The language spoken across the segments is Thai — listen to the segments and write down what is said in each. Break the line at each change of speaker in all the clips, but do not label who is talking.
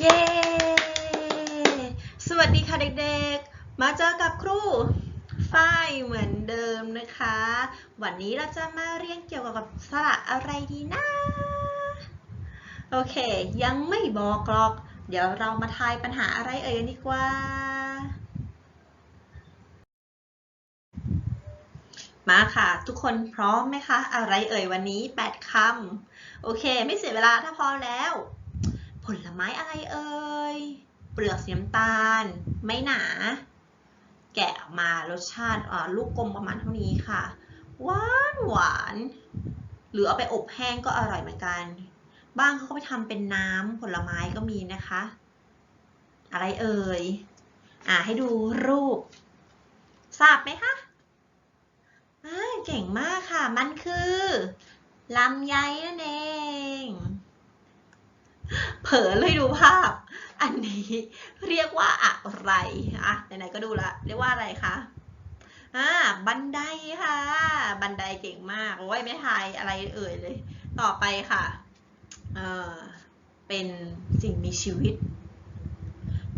เย้ สวัสดีค่ะเด็กๆ มาเจอกับครูฝ้ายเหมือนเดิมนะคะ วันนี้เราจะมาเรียนเกี่ยวกับสระอะไรดีนะ โอเค ยังไม่บอกหรอก เดี๋ยวเรามาทายปัญหาอะไรเอ่ยดีกว่า มาค่ะ ทุกคนพร้อมไหมคะ อะไรเอ่ยวันนี้ 8คำ โอเค ไม่เสียเวลาถ้าพร้อมแล้ว ลไม้อะไรเอ่ย เปลือกสีน้ำตาล ไม่หนา แกะออกมารสชาติลูกกลมประมาณเท่านี้ค่ะ หวานหวาน หรือเอาไปอบแห้งก็อร่อยเหมือนกัน บ้างเขาก็ไปทำเป็นน้ำผลไม้ก็มีนะคะ อะไรเอ่ย อ่าให้ดูรูป ทราบไหมคะอ่าเก่งมากค่ะ มันคือลำไยนั่นเอง เผลอเลยดูภาพ อันนี้เรียกว่าอะไรอะไหนๆก็ดูละเรียกว่าอะไรคะอ่าบันไดค่ะ บันไดเก่งมากโอ้ยไม่ทายอะไรเอ่ยเลย ต่อไปค่ะเออเป็นสิ่งมีชีวิต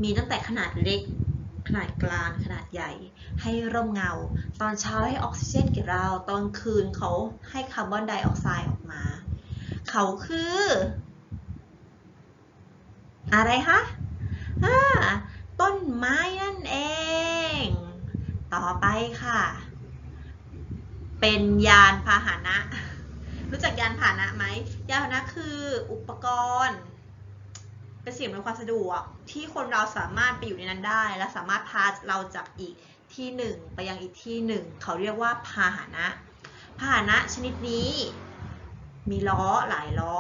มีตั้งแต่ขนาดเล็ก ขนาดกลางขนาดใหญ่ ให้ร่มเงา ตอนเช้าให้ออกซิเจนแก่เรา ตอนคืนเขาให้คาร์บอนไดออกไซด์ออกมา เขาคือ อะไรคะอ่าต้นไม้นั่นเอง ต่อไปค่ะ เป็นยานพาหนะ รู้จักยานพาหนะไหม ยานพาหนะคืออุปกรณ์ เป็นสิ่งอำนวยความสะดวก ที่คนเราสามารถไปอยู่ในนั้นได้ และสามารถพาเราจากอีกที่หนึ่งไปยังอีกที่หนึ่ง เขาเรียกว่าพาหนะ พาหนะชนิดนี้ มีล้อหลายล้อ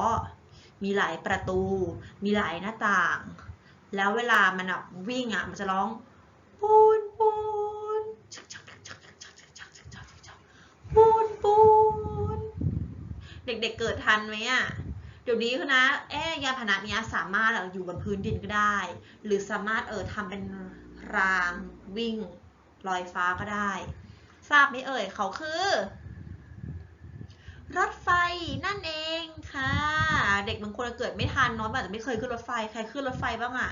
มีหลายประตู มีหลายหน้าต่าง แล้วเวลามันอะวิ่งอะมันจะร้องปูนปูนปูนปูนเด็กๆเกิดทันไหมอะเดี๋ยวนี้คือนะเอ๊ยานพาหนะเนี้ยสามารถอยู่บนพื้นดินก็ได้ หรือสามารถเออทำเป็นรางวิ่งลอยฟ้าก็ได้ ทราบไหมเอ่ยเขาคือ รถไฟนั่นเองค่ะ เด็กบางคนเกิดไม่ทันน้อยอาจจะไม่เคยขึ้นรถไฟ ใครขึ้นรถไฟบ้างอะ่ะ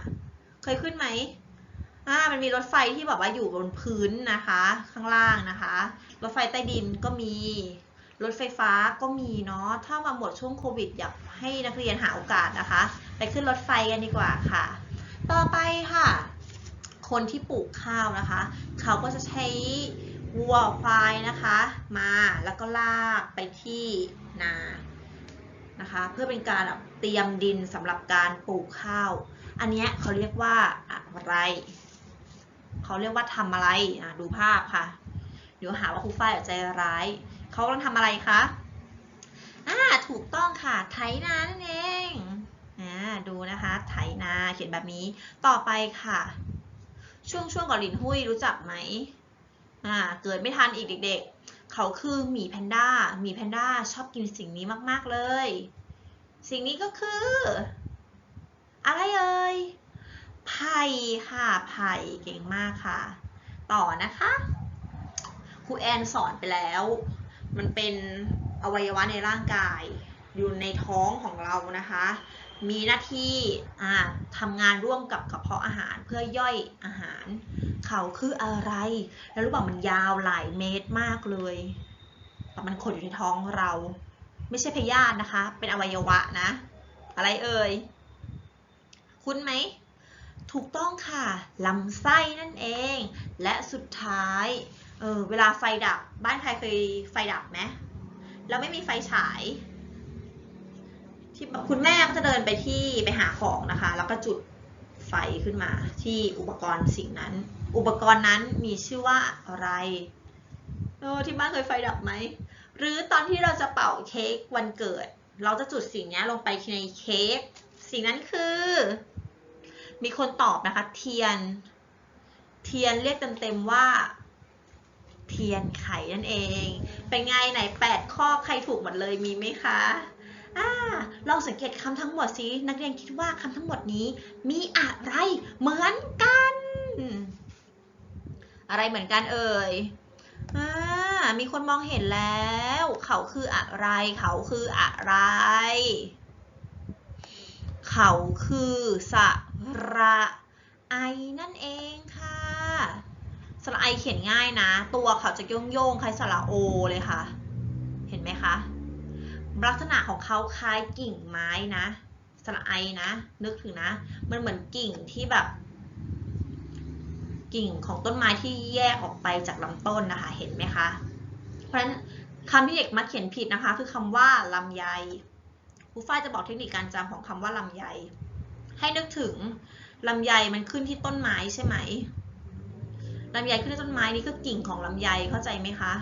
เคยขึ้นไหมอ่ามันมีรถไฟที่แบบว่าอยู่บนพื้นนะคะ ข้างล่างนะคะ รถไฟใต้ดินก็มี รถไฟฟ้าก็มีเนาะ ถ้ามาหมดช่วงโควิดอยากให้นักเรียนหาโอกาสนะคะ ไปขึ้นรถไฟกันดีกว่าค่ะ ต่อไปค่ะ คนที่ปลูกข้าวนะคะ เขาก็จะใช้ วัวควายนะคะ มาแล้วก็ลากไปที่นานะคะ เพื่อเป็นการเตรียมดินสำหรับการปลูกข้าว อันนี้เขาเรียกว่าอะไร เขาเรียกว่าทำอะไรอะดูภาพค่ะ เดี๋ยวหาว่าครูฝ้ายใจร้าย เขากำลังทำอะไรคะอ่าถูกต้องค่ะ ไถนานั่นเองอ่าดูนะคะ ไถนาเขียนแบบนี้ ต่อไปค่ะ ช่วงช่วงก่อนลินหุ้ยรู้จักไหม อ่าเกิดไม่ทันอีกเด็ก ๆ เขาคือหมีแพนด้าหมีแพนด้าชอบกินสิ่งนี้มากๆเลย สิ่งนี้ก็คือ อะไรเอ่ยไผ่ค่ะไผ่เก่งมากค่ะ ต่อนะคะครูแอนสอนไปแล้ว มันเป็นอวัยวะในร่างกายอยู่ในท้องของเรานะคะ มีหน้าที่ทำงานร่วมกับกระเพาะอาหารเพื่อย่อยอาหาร เขาคืออะไร แล้วรู้ป่ามันยาวหลายเมตรมากเลย แต่มันขดอยู่ในท้องเรา ไม่ใช่พยาธินะคะ เป็นอวัยวะนะ อะไรเอ่ย คุ้นไหม ถูกต้องค่ะ ลำไส้นั่นเอง และสุดท้าย เออเวลาไฟดับ บ้านใครเคยไฟดับไหมแล้วไม่มีไฟฉาย ที่คุณแม่ก็จะเดินไปที่ไปหาของนะคะ แล้วก็จุดไฟขึ้นมา ที่อุปกรณ์สิ่งนั้น อุปกรณ์นั้นมีชื่อว่าอะไรเออที่บ้านเคยไฟดับไหม หรือตอนที่เราจะเป่าเค้กวันเกิด เราจะจุดสิ่งนี้ลงไปในเค้กสิ่งนั้นคือ มีคนตอบนะคะ เทียน เทียนเรียกเต็มๆว่า เทียนไขนั่นเอง เป็นไงไหน 8 ข้อใครถูกหมดเลยมีไหมคะ อ่าลองสังเกตคำทั้งหมดสิ นักเรียนคิดว่าคำทั้งหมดนี้ มีอะไรเหมือนกัน อะไรเหมือนกันเอ่ยอ่ามีคนมองเห็นแล้ว เขาคืออะไร เขาคืออะไร เขาคือสระไอนั่นเองค่ะ สระไอเขียนง่ายนะ ตัวเขาจะโยงโยงๆคล้ายสระโอเลยค่ะ เห็นไหมคะ ลักษณะของเขาคล้ายกิ่งไม้นะสระไอนะ นึกถึงนะ มันเหมือนกิ่งที่แบบ กิ่งของต้นไม้ที่แยกออกไปจากลำต้นนะคะ เห็นไหมคะ เพราะฉะนั้นคำที่เด็กมักเขียนผิดนะคะ คือคำว่าลำไยครูฝ้ายจะบอกเทคนิคการจำของคำว่าลำไย ให้นึกถึงลำไยมันขึ้นที่ต้นไม้ใช่ไหมลำไยขึ้นที่ต้นไม้นี่ก็กิ่งของลำไยเข้าใจไหมคะ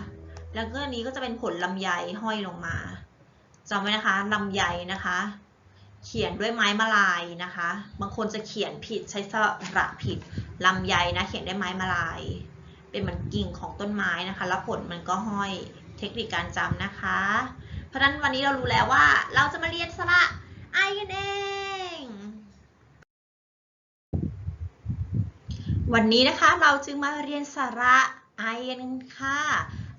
แล้วก็อันนี้ก็จะเป็นผลลำไยห้อยลงมา จำไว้นะคะลำไยนะคะ เขียนด้วยไม้มะลายนะคะ บางคนจะเขียนผิดใช้สระผิดลำไยนะ เขียนด้วยไม้มะลาย เป็นเหมือนกิ่งของต้นไม้นะคะ แล้วผลมันก็ห้อยเทคนิคการจำนะคะ เพราะฉะนั้นวันนี้เรารู้แล้วว่าเราจะมาเรียนสระไอกันเองวันนี้นะคะเราจึงมาเรียนสระไอกันค่ะ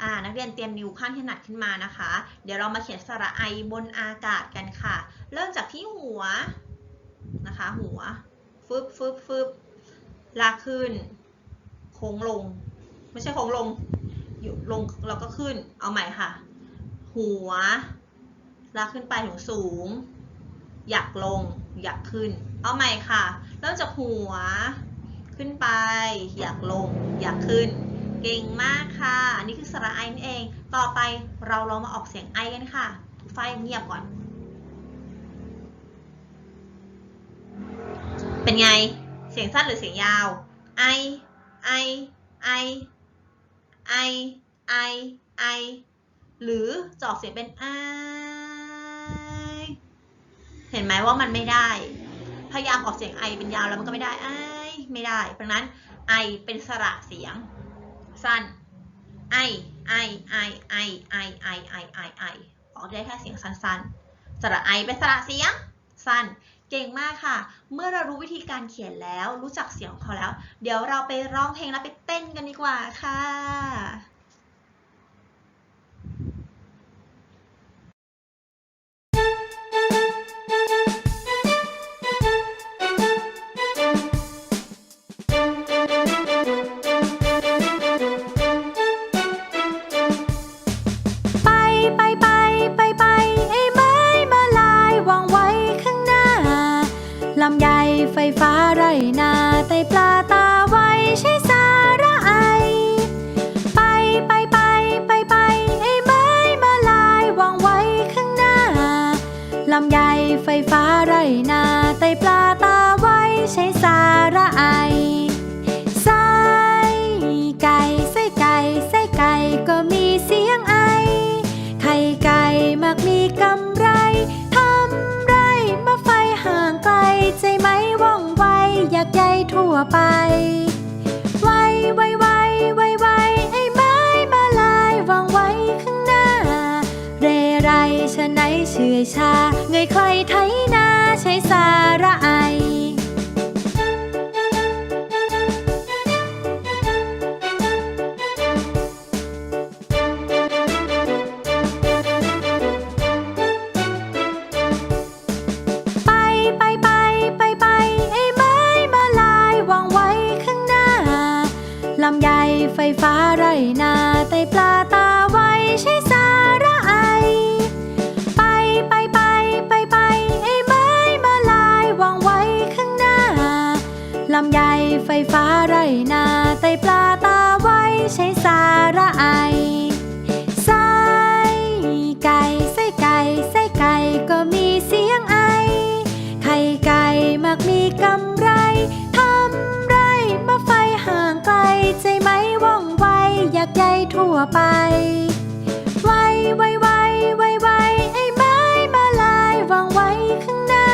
อ่านักเรียนเตรียมนิ้วข้างที่ถนัดขึ้นมานะคะ เดี๋ยวเรามาเขียนสระไอบนอากาศกันค่ะ เริ่มจากที่หัวนะคะ หัวฟึบฟึบฟึบลากขึ้น โค้งลง ไม่ใช่โค้งลง อยู่ลงเราก็ขึ้น เอาใหม่ค่ะ หัว ลากขึ้นไปถึงสูง อยากลง อยากขึ้น เอาใหม่ค่ะ เริ่มจากหัว ขึ้นไป อยากลง อยากขึ้น เก่งมากค่ะ อันนี้คือสระไอนั่นเอง ต่อไปเราลองมาออกเสียงไอกันค่ะไฟเงียบก่อน เป็นไง เสียงสั้นหรือเสียงยาว ไอ ไอ ไอ ไอ ไอ ไอ หรือจะอกเสียงเป็นไอ เห็นไหมว่ามันไม่ได้ พยายามออกเสียงไอเป็นยาวแล้วมันก็ไม่ได้ไอ ไม่ได้ เพราะนั้นไอเป็นสระเสียง สั้นไอไอไอไอไอไอไอไอไอออกได้แค่เสียงสั้นๆสระไอเป็นสระเสียงสั้น เก่งมากค่ะ เมื่อเรารู้วิธีการเขียนแล้วรู้จักเสียงของเขาแล้ว เดี๋ยวเราไปร้องเพลงแล้วไปเต้นกันดีกว่าค่ะ
ไป ไวไวไวไวไวไอ้ไม้มาลายวางไว้ข้างหน้า เรไรชะไหนเชื่อยชา เงยใครไทยนาใช้สาระไอ วางไว้ข้างหน้า ลำไยไฟฟ้าไรนาไตปลาตาไว้ใช้สาระไอ ไปไปไปไปไปไอ้ไม้มาลายวางไว้ข้างหน้า ลำไยไฟฟ้าไรนาไตปลาตาไว้ใช้สาระไอไส้ไก่ไส้ไก่ไส้ไก่ก็มีเสียงไอ ไข่ไก่มักมีกำ ใจไหมว่องไวอยากใยทั่วไป ไวไวไวไวไวไอ้ไม้มาลายวางไว้ข้างหน้า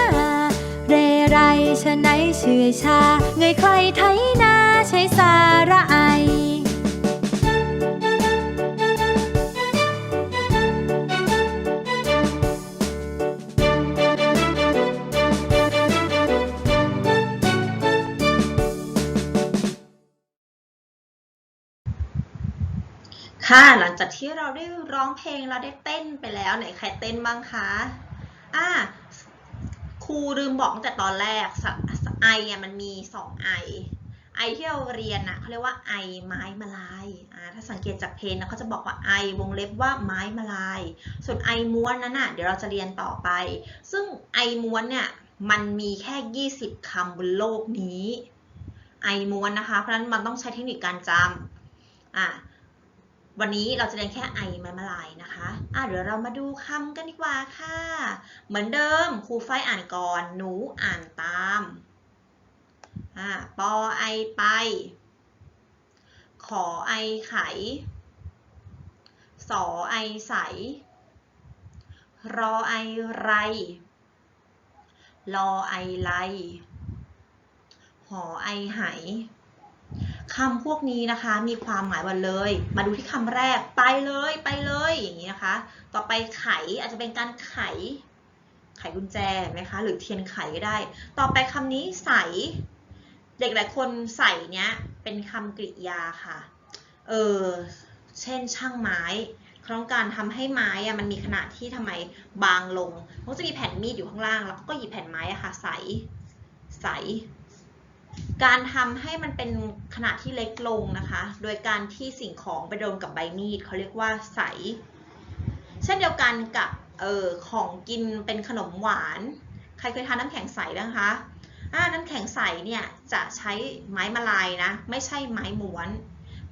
เรไรชะไหนเชื่อยชา เงยใครไทยนาใช้สาระไอ
ค่ะ หลังจากที่เราได้ร้องเพลงเราได้เต้นไปแล้วไหนใครเต้นบ้างคะอ่าครูลืมบอกตั้งแต่ตอนแรกไอะมันมีสองไอไอที่เราเรียนอะเขาเรียกว่าไอไม้มาลายอ่าถ้าสังเกตจากเพลงนะเขาจะบอกว่าไอวงเล็บว่าไม้มาลาย ส่วนไอม้วนนั้นน่ะเดี๋ยวเราจะเรียนต่อไป ซึ่งไอม้วนเนี่ยมันมีแค่ 20คำบนโลกนี้ ไอม้วนนะคะ เพราะฉะนั้นมันต้องใช้เทคนิคการจำอะ วันนี้เราจะเรียนแค่ไอไมมาลายนะคะอะเดี๋ยวเรามาดูคำกันดีกว่าค่ะ เหมือนเดิมครูฝ้ายอ่านก่อน หนูอ่านตามอ่าปอไอไป ขอไอไข สอไอใส รอไอไร รอไอไลหอไอไห คำพวกนี้นะคะ มีความหมายหมดเลย มาดูที่คำแรกไปเลยไปเลยอย่างนี้นะคะ ต่อไปไขอาจจะเป็นการไข ไขกุญแจไหมคะ หรือเทียนไขก็ได้ ต่อไปคำนี้ใส เด็กหลายคนใสเนี้ยเป็นคำกริยาค่ะ เออเช่นช่างไม้ต้องการทำให้ไม้อะมันมีขนาดที่ทำไมบางลงเขาจะมีแผ่นมีดอยู่ข้างล่าง แล้วก็หยิบแผ่นไม้อะค่ะใสใส การทำให้มันเป็นขนาดที่เล็กลงนะคะ โดยการที่สิ่งของไปโดนกับใบมีดเขาเรียกว่าใส เช่นเดียวกันกับเออของกินเป็นขนมหวาน ใครเคยทานน้ำแข็งใสบ้างคะอ่าน้ำแข็งใสเนี่ยจะใช้ไม้มาลายนะ ไม่ใช่ไม้ม้วน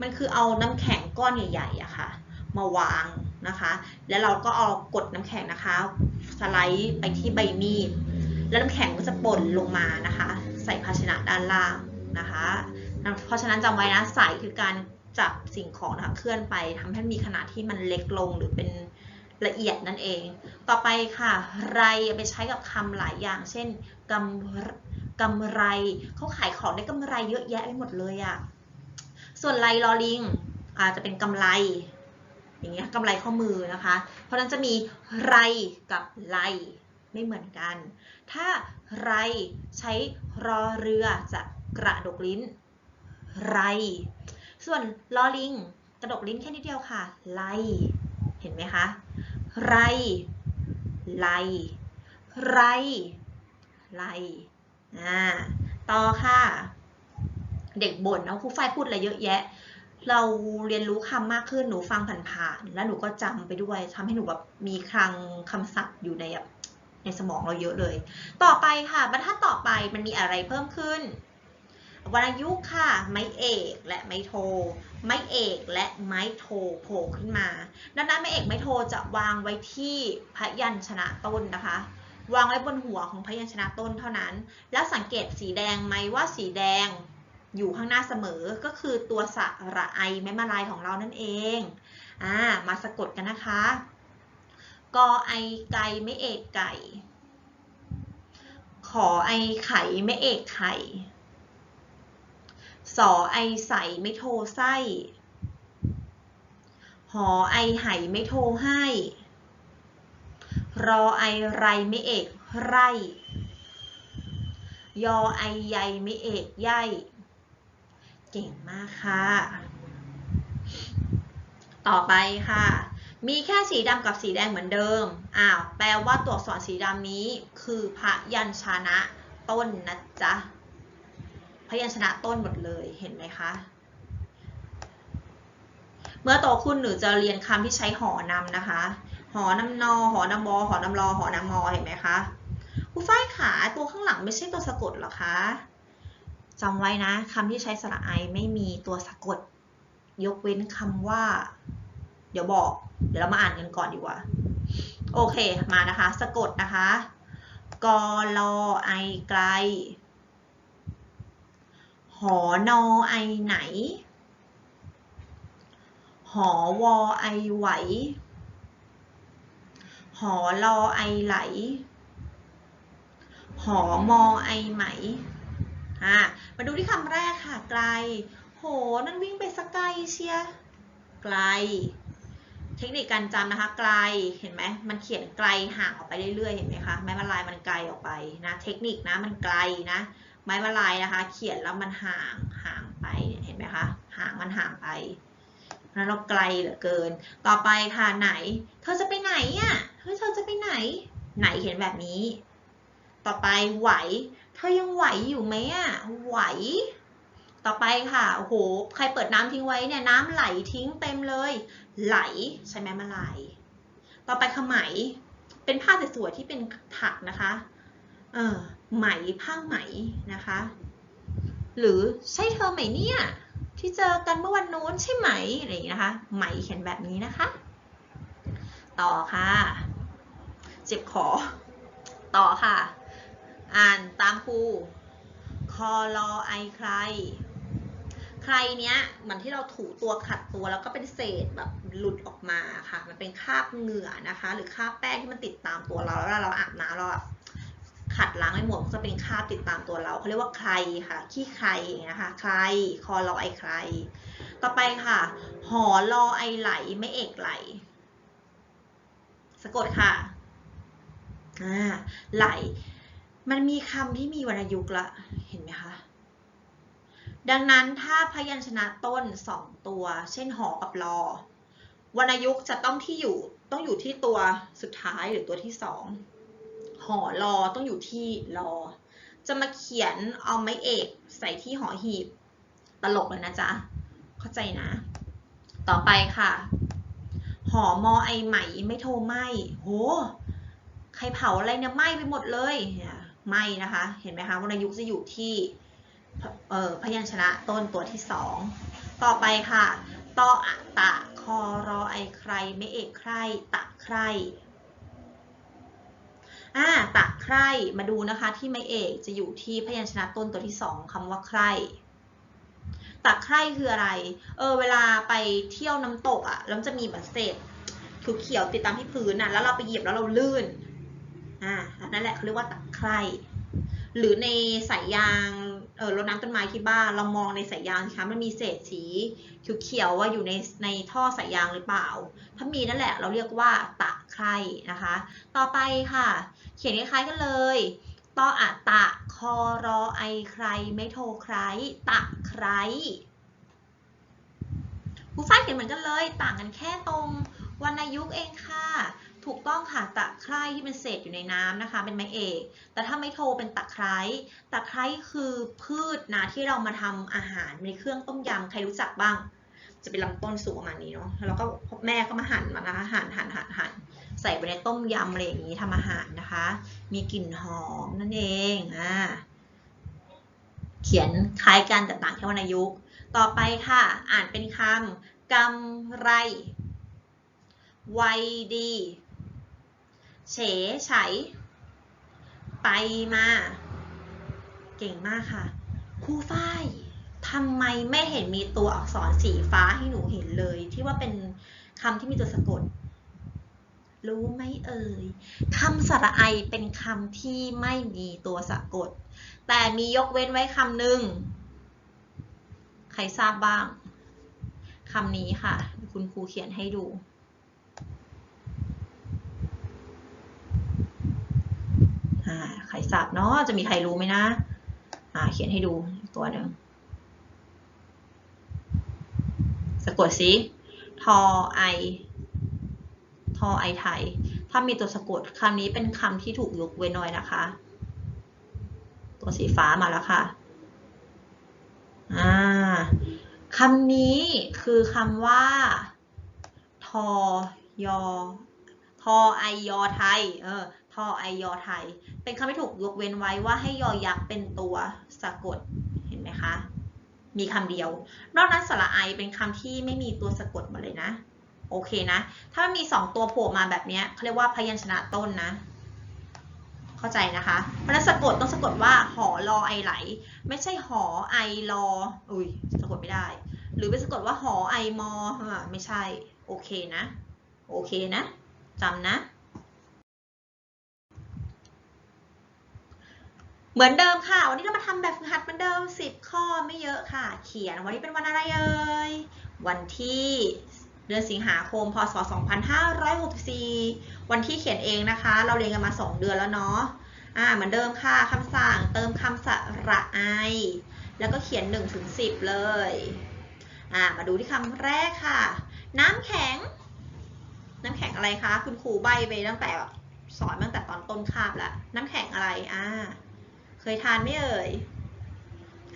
มันคือเอาน้ำแข็งก้อนใหญ่ๆอะค่ะ มาวางนะคะ แล้วเราก็เอากดน้ำแข็งนะคะ สไลด์ไปที่ใบมีด แล้วน้ำแข็งก็จะป่นลงมานะคะ ใส่ภาชนะด้านล่างนะคะ เพราะฉะนั้นจำไว้นะใส่คือการจับสิ่งของนะคะเคลื่อนไปทำให้มีขนาดที่มันเล็กลงหรือเป็นละเอียดนั่นเอง ต่อไปค่ะ ไรไปใช้กับคำหลายอย่าง เช่นกำกำไรเขาขายของได้กำไรเยอะแยะไปหมดเลยอะส่วนไรลอลิงอาจจะเป็นกำไร อย่างเงี้ยกำไรข้อมือนะคะ เพราะฉะนั้นจะมีไรกับไลไม่เหมือนกัน ถ้า ไร ใช้รอเรือจะกระดกลิ้น ไร ส่วนลอลิง กระดกลิ้นแค่นิดเดียวค่ะ ไล เห็นไหมคะ ไร ไล ไร ไลอ่าต่อค่ะ เด็กบ่นนะครูฝ้ายพูดอะไรเยอะแยะ เราเรียนรู้คำมากขึ้นหนูฟังผ่านๆแล้วหนูก็จำไปด้วยทำให้หนูแบบมีคลังคำศัพท์อยู่ในแบบ ในสมองเราเยอะเลย ต่อไปค่ะบรรทัดต่อไปมันมีอะไรเพิ่มขึ้นวรรณยุกค่ะ ไม้เอกและไม้โท ไม้เอกและไม้โทโผล่ขึ้นมา ดังนั้นไม้เอกไม้โทจะวางไว้ที่พยัญชนะต้นนะคะ วางไว้บนหัวของพยัญชนะต้นเท่านั้น แล้วสังเกตสีแดงไหมว่าสีแดงอยู่ข้างหน้าเสมอก็คือตัวสระไอไม้มาลายของเรานั่นเอง อ่า มาสะกดกันนะคะ กอไอไก่ไม่เอกไก่ ขอไอไข่ไม่เอกไข่ สอไอใสไม่โทไส้หอไอไหไม่โทให้ รอไอไรไม่เอกไร ยอไอใยไม่เอกใยเก่งมากค่ะ ต่อไปค่ะ มีแค่สีดำกับสีแดงเหมือนเดิม อ้าว แปลว่าตัวอักษรสีดำนี้คือพยัญชนะต้นนะจ๊ะ พยัญชนะต้นหมดเลย เห็นไหมคะ เมื่อโตขึ้นหนูจะเรียนคำที่ใช้หอนำนะคะ หอนำนอ หอนำบอ หอนำรอ หอนำมอ เห็นไหมคะครูฝ้ายขาตัวข้างหลังไม่ใช่ตัวสะกดหรอคะจำไว้นะคำที่ใช้สระไอไม่มีตัวสะกด ยกเว้นคำว่า เดี๋ยวบอก เดี๋ยวเรามาอ่านกันก่อนดีกว่า โอเค มานะคะ สะกดนะคะกอลอไอไกล หอนอไอไหน หอวอไอไหว หอลอไอไหล หอมอไอไหม อะมาดูที่คำแรกค่ะ ไกล โห นั่นวิ่งไปสกไกลเชียไกล ทคนิคการจำนะคะ ไกลเห็นไหมมันเขียนไกลห่างออกไปเรื่อยๆเห็นไหมคะไม้มาลายมันไกลออกไปนะเทคนิคนะมันไกลนะ ไม้มาลายนะคะ เขียนแล้วมันห่างห่างไปเห็นไหมคะห่างมันห่างไปเพราะฉะนั้นเราไกลเหลือเกิน ต่อไปค่ะไหน เธอจะไปไหนอะเฮ้ยเธอจะไปไหน ไหนเขียนแบบนี้ ต่อไปไหว เธอยังไหวอยู่ไหมอะไหว ต่อไปค่ะโอ้โหใครเปิดน้ำทิ้งไว้เนี่ยน้ำไหลทิ้งเต็มเลย ไหลใช่ไหมมาไหล ต่อไปขไหมเป็นผ้าสวยๆที่เป็นถักนะคะเออไหมผ้าไหมนะคะ หรือใช่เธอไหมเนี่ยที่เจอกันเมื่อวันนู้นใช่ไหมอะไรอย่างนี้นะคะ ไหมเขียนแบบนี้นะคะ ต่อค่ะ เจ็บคอต่อค่ะ อ่านตามครูคอรอไอใคร ใครเนี้ยเหมือนที่เราถูตัวขัดตัวแล้วก็เป็นเศษแบบหลุดออกมาค่ะ มันเป็นคราบเหงื่อนะคะ หรือคราบแป้งที่มันติดตามตัวเราแล้วเวลาเราอาบน้ำเราแบบขัดล้างไม่หมดก็จะเป็นคราบติดตามตัวเราเขาเรียกว่าใครค่ะ ขี้ใครอย่างเงี้ยค่ะใครคอรอไอใคร ต่อไปค่ะ หอรอไอไหลไม่เอกไหล สะกดค่ะอ่าไหล มันมีคำที่มีวรรณยุกต์ละเห็นไหมคะ ดังนั้นถ้าพยัญชนะต้นสองตัว เช่นหอกับรอวรรณยุกต์จะต้องที่อยู่ต้องอยู่ที่ตัวสุดท้ายหรือตัวที่สองหอรอต้องอยู่ที่รอ จะมาเขียนเอาไม้เอกใส่ที่หอหีบตลกเลยนะจ๊ะ เข้าใจนะ ต่อไปค่ะ หอมอไอไหมไม่โทรไหมโห ใครเผาอะไรเนี่ยไหม้ไปหมดเลยไหม้นะคะ เห็นไหมคะวรรณยุกต์จะอยู่ที่ พยัญชนะต้นตัวที่สองต่อไปค่ะตออะตะคอรอไอใครไม่เอกใครตะใครอ่าตะใครมาดูนะคะที่ไม่เอกจะอยู่ที่พยัญชนะต้นตัวที่สองคำว่าใครตะไคร่คืออะไร เออเวลาไปเที่ยวน้ำตกอะ่ะแล้วมันจะมีแบบเศษเขียวๆติดตามที่พื้นอะแล้วเราไปเหยียบแล้วเราลื่นอ่านั่นแหละเขาเรียกว่าตะไคร่หรือในสายยาง เออรดน้ำต้นไม้ที่บ้านเรามองในสายยางสิคะมันมีเศษสีเขียวๆว่าอยู่ในในท่อสายยางหรือเปล่า ถ้ามีนั่นแหละเราเรียกว่าตะไคร่นะคะ ต่อไปค่ะ เขียนคล้ายๆกันเลยตออะตะคอรอไอใครไม่โทรใครตะใครครูฝ้าเขียนเหมือนกันเลย ต่างกันแค่ตรงวรรณยุกต์เองค่ะ ถูกต้องค่ะตะไคร่ที่เป็นเศษอยู่ในน้ำนะคะ เป็นไม้เอก แต่ถ้าไม่โทรเป็นตะไคร้ตะไคร้คือพืชนะที่เรามาทำอาหารในเครื่องต้มยำใครรู้จักบ้าง จะเป็นลำต้นสูงประมาณนี้เนาะแล้วก็แม่ก็มาหั่นมานะคะหั่นหั่นหั่นหั่นใส่ไปในต้มยำอะไรอย่างนี้ทำอาหารนะคะ มีกลิ่นหอมนั่นเองอ่าเขียนคล้ายกันแต่ต่างแค่วรรณยุกต์ต่อไปค่ะ อ่านเป็นคำกำไรไวดี เฉไฉไปมา เก่งมากค่ะครูฝ้ายทำไมไม่เห็นมีตัวอักษรสีฟ้าให้หนูเห็นเลย ที่ว่าเป็นคำที่มีตัวสะกด รู้ไหมเอ่ยคำสระไอเป็นคำที่ไม่มีตัวสะกด แต่มียกเว้นไว้คำหนึ่งใครทราบบ้างคำนี้ค่ะ คุณครูเขียนให้ดู อ่า ใครทราบเนาะจะมีใครรู้ไหมนะอ่าเขียนให้ดูตัวหนึ่งสะกดสิทอไอทอไอไทย ถ้ามีตัวสะกดคำนี้เป็นคำที่ถูกยกเว้นไว้นะคะ ตัวสีฟ้ามาแล้วค่ะอ่าคำนี้คือคำว่า ทอยอทอไอยอไทย เออ ทอไอยอไทย เป็นคำที่ถูกยกเว้นไว้ว่าให้ยอยักษ์เป็นตัวสะกด เห็นไหมคะ มีคำเดียว นอกนั้นสระไอเป็นคำที่ไม่มีตัวสะกดมาเลยนะ โอเคนะ ถ้ามันมีสองตัวโผล่มาแบบนี้เขาเรียกว่าพยัญชนะต้นนะ เข้าใจนะคะ เพราะนั้นสะกดต้องสะกดว่าหอรอไอไหล ไม่ใช่หอไอรอ อุ้ยสะกดไม่ได้ หรือไปสะกดว่าหอไอมอไม่ใช่ โอเคนะ โอเคนะจำนะ เหมือนเดิมค่ะ วันนี้เรามาทำแบบฝึกหัดเหมือนเดิม 10 ข้อไม่เยอะค่ะ เขียนวันนี้เป็นวันอะไรเอ่ย วันที่เดือนสิงหาคม พศ 2564 วันที่เขียนเองนะคะ เราเรียนกันมา 2 เดือนแล้วเนาะ อ่า เหมือนเดิมค่ะคำสั่งเติมคำสระไอ แล้วก็เขียน1ถึง10 เลย อ่า มาดูที่คำแรกค่ะ น้ำแข็ง น้ำแข็งอะไรคะ คุณครูใบไปตั้งแต่สอนตั้งแต่ตอนต้นคาบแล้ว น้ำแข็งอะไร อ่า เคยทานไหมเอ่ย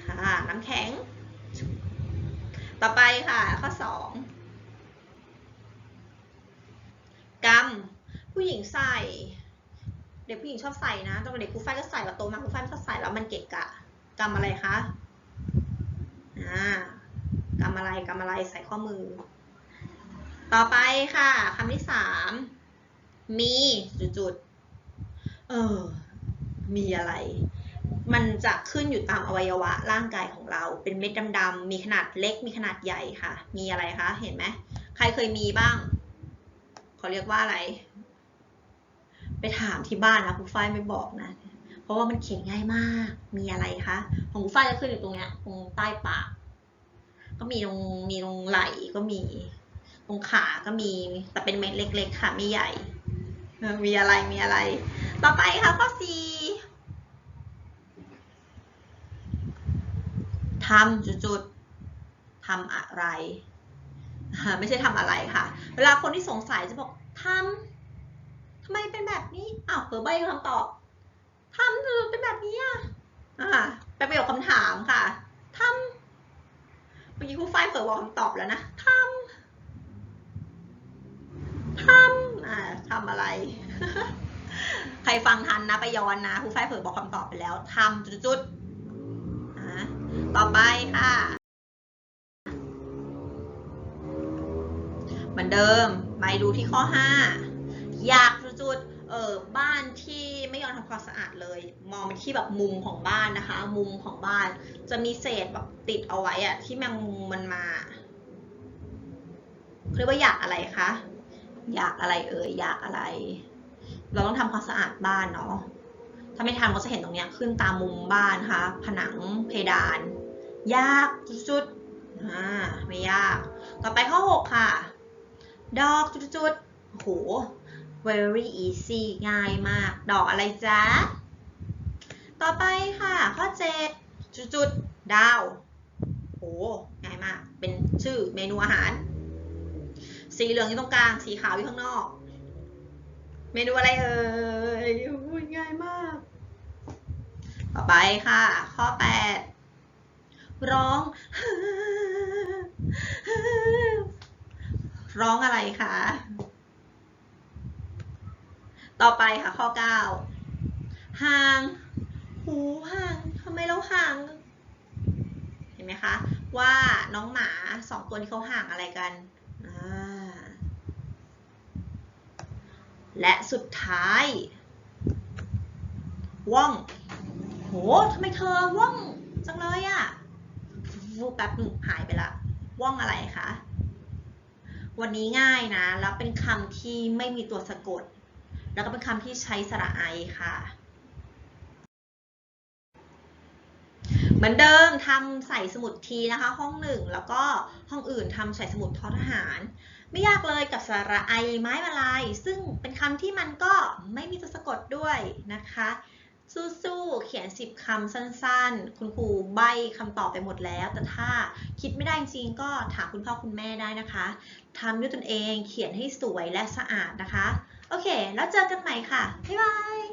ค่ะ น้ำแข็ง ต่อไปค่ะ ข้อสองกำผู้หญิงใส่ เด็กผู้หญิงชอบใส่นะตอนเด็กครูฝ้ายก็ใส่แล้วโตมาครูฝ้ายไม่ชอบใส่แล้วมันเกะกะกำอะไรคะอ่ากำอะไรกำอะไรใส่ข้อมือ ต่อไปค่ะคำที่สามมีจุดๆเออ มีอะไร มันจะขึ้นอยู่ตามอวัยวะร่างกายของเรา เป็นเม็ดดำๆมีขนาดเล็ก มีขนาดใหญ่ค่ะ มีอะไรคะ เห็นไหม ใครเคยมีบ้าง เขาเรียกว่าอะไร ไปถามที่บ้านนะครูฝ้ายไม่บอกนะ เพราะว่ามันเขียนง่ายมาก มีอะไรคะ ของครูฝ้ายจะขึ้นอยู่ตรงเนี้ย ตรงใต้ปาก ก็มีตรง มีตรงไหล่ก็มี ตรงขาก็มี แต่เป็นเม็ดเล็ก ๆ ค่ะ ไม่ใหญ่ มีอะไร มีอะไร ต่อไปค่ะข้อสี่ ทำจุดๆทำอะไร ไม่ใช่ทำอะไรค่ะ เวลาคนที่สงสัยจะบอกทำทำไมเป็นแบบนี้อ้าวเผลอใบคำตอบทำคือเป็นแบบนี้อะอ่าเป็นประโยคคำถามค่ะทำเมื่อกี้ครูฝ้ายเผลอบอกคำตอบแล้วนะทำทำอ่าทำอะไรใครฟังทันนะไปย้อนนะครูฝ้ายเผลอบอกคำตอบไปแล้วทำจุดๆ ต่อไปค่ะ เหมือนเดิมไปดูที่ข้อ 5 อยากจุดเออบ้านที่ไม่ยอมทำความสะอาดเลย มองไปที่แบบมุมของบ้านนะคะ มุมของบ้าน จะมีเศษแบบติดเอาไว้อะที่แมงมุมมันมาเรียกว่าอยากอะไรคะอยากอะไรเอ่ยอยากอะไร เราต้องทำความสะอาดบ้านเนาะ ถ้าไม่ทำก็จะเห็นตรงเนี้ยขึ้นตามมุมบ้านนะคะผนังเพดาน ยากจุดๆอ่าไม่ยาก ต่อไปข้อ 6 ค่ะ ดอกจุดๆโอ้โห very easy ง่ายมาก ดอกอะไรจ๊ะ ต่อไปค่ะ ข้อ 7 จุดๆดาวโอ้ง่ายมาก เป็นชื่อเมนูอาหาร สีเหลืองอยู่ตรงกลาง สีขาวอยู่ข้างนอก เมนูอะไรเอ่ยอุ้ยง่ายมาก ต่อไปค่ะ ข้อ 8 ร้อง ร้องอะไรคะ ต่อไปค่ะข้อ 9 ห่าง หูห่างทำไมเราห่าง เห็นไหมคะ ว่าน้องหมาสองตัวนี้เขาห่างอะไรกันและสุดท้ายว่อง โหทำไมเธอว่องจังเลยอะฟูแป๊บหนึ่งหายไปละว่องอะไรคะ วันนี้ง่ายนะ แล้วเป็นคำที่ไม่มีตัวสะกด แล้วก็เป็นคำที่ใช้สระไอค่ะ เหมือนเดิมทำใส่สมุดทีนะคะ ห้องหนึ่งแล้วก็ห้องอื่นทำใส่สมุดทอทหาร ไม่ยากเลยกับสระไอไม้มาลาย ซึ่งเป็นคำที่มันก็ไม่มีตัวสะกดด้วยนะคะ สู้ๆ เขียน 10คำสั้นๆ คุณครูใบคำตอบไปหมดแล้ว แต่ถ้าคิดไม่ได้จริงๆก็ถามคุณพ่อคุณแม่ได้นะคะทำด้วยตนเองเขียนให้สวยและสะอาดนะคะ โอเค แล้วเจอกันใหม่ค่ะ บ๊ายบาย